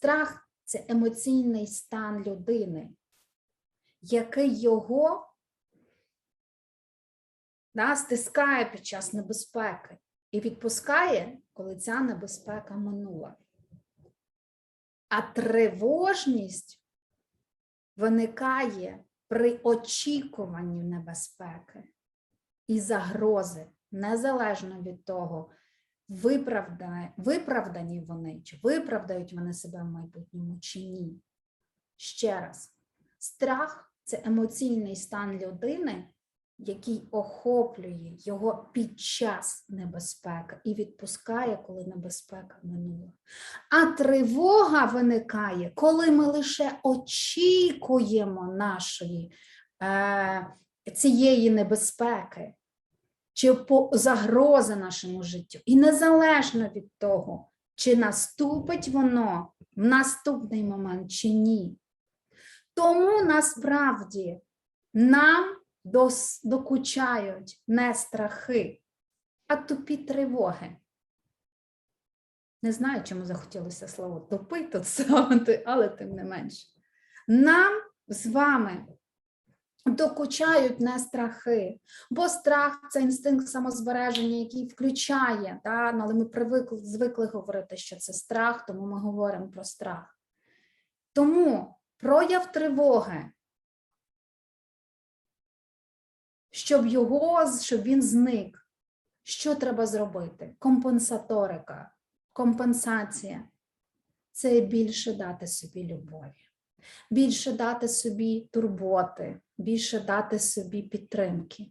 Страх це емоційний стан людини, який його да, стискає під час небезпеки і відпускає, коли ця небезпека минула. А тривожність виникає при очікуванні небезпеки і загрози, незалежно від того, виправдані вони, чи виправдають вони себе в майбутньому, чи ні. Ще раз, страх це емоційний стан людини, який охоплює його під час небезпеки і відпускає, коли небезпека минула. А тривога виникає, коли ми лише очікуємо нашої е, цієї небезпеки чи по загрози нашому життю. І незалежно від того, чи наступить воно в наступний момент чи ні. Тому насправді нам докучають не страхи, а тупі тривоги. Не знаю, чому захотілося слово тупий тут але тим не менше. Нам з вами докучають не страхи, бо страх це інстинкт самозбереження, який включає, да? ну, але ми привикли звикли говорити, що це страх, тому ми говоримо про страх. Тому прояв тривоги, щоб його, щоб він зник. Що треба зробити? Компенсаторика, компенсація це більше дати собі любові, більше дати собі турботи, більше дати собі підтримки.